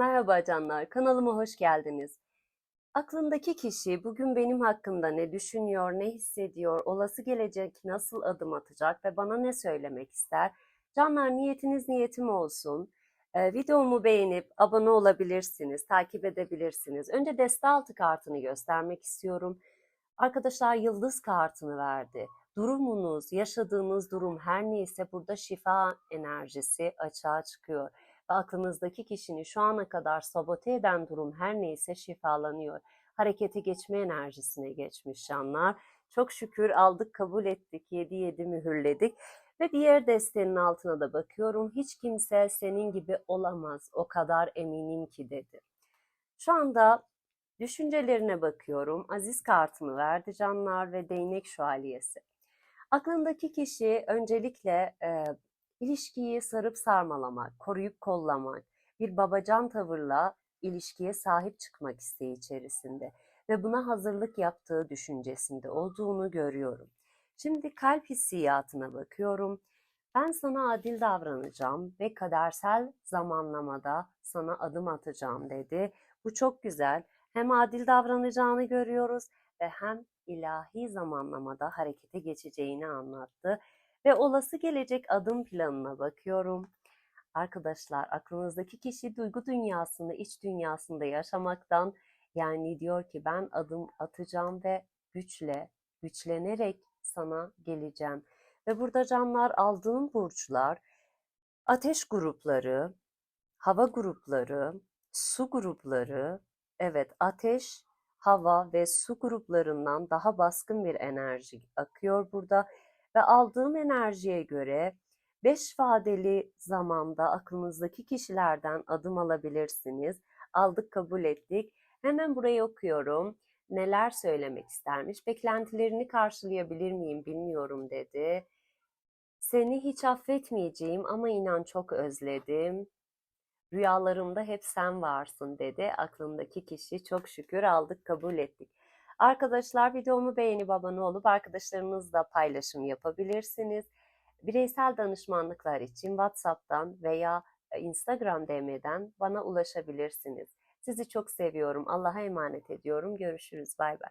Merhaba canlar, kanalıma hoş geldiniz. Aklındaki kişi bugün benim hakkımda ne düşünüyor, ne hissediyor, olası gelecek nasıl adım atacak ve bana ne söylemek ister? Canlar niyetiniz niyetim olsun. Ee, videomu beğenip abone olabilirsiniz, takip edebilirsiniz. Önce deste altı kartını göstermek istiyorum. Arkadaşlar yıldız kartını verdi. Durumunuz, yaşadığınız durum her neyse burada şifa enerjisi açığa çıkıyor ve aklınızdaki kişinin şu ana kadar sabote eden durum her neyse şifalanıyor. Harekete geçme enerjisine geçmiş canlar. Çok şükür aldık, kabul ettik, 7-7 mühürledik. Ve diğer destenin altına da bakıyorum. Hiç kimse senin gibi olamaz, o kadar eminim ki dedi. Şu anda düşüncelerine bakıyorum. Aziz kartını verdi canlar ve değnek şövalyesi. Aklındaki kişi öncelikle e, İlişkiyi sarıp sarmalamak, koruyup kollamak, bir babacan tavırla ilişkiye sahip çıkmak isteği içerisinde ve buna hazırlık yaptığı düşüncesinde olduğunu görüyorum. Şimdi kalp hissiyatına bakıyorum. Ben sana adil davranacağım ve kadersel zamanlamada sana adım atacağım dedi. Bu çok güzel. Hem adil davranacağını görüyoruz ve hem ilahi zamanlamada harekete geçeceğini anlattı ve olası gelecek adım planına bakıyorum. Arkadaşlar aklınızdaki kişi duygu dünyasında, iç dünyasında yaşamaktan yani diyor ki ben adım atacağım ve güçle, güçlenerek sana geleceğim. Ve burada canlar aldığım burçlar ateş grupları, hava grupları, su grupları, evet ateş, hava ve su gruplarından daha baskın bir enerji akıyor burada ve aldığım enerjiye göre 5 vadeli zamanda aklınızdaki kişilerden adım alabilirsiniz. Aldık kabul ettik. Hemen burayı okuyorum. Neler söylemek istermiş? Beklentilerini karşılayabilir miyim bilmiyorum dedi. Seni hiç affetmeyeceğim ama inan çok özledim. Rüyalarımda hep sen varsın dedi. Aklındaki kişi çok şükür aldık kabul ettik. Arkadaşlar videomu beğenip abone olup arkadaşlarınızla paylaşım yapabilirsiniz. Bireysel danışmanlıklar için WhatsApp'tan veya Instagram DM'den bana ulaşabilirsiniz. Sizi çok seviyorum. Allah'a emanet ediyorum. Görüşürüz. Bay bay.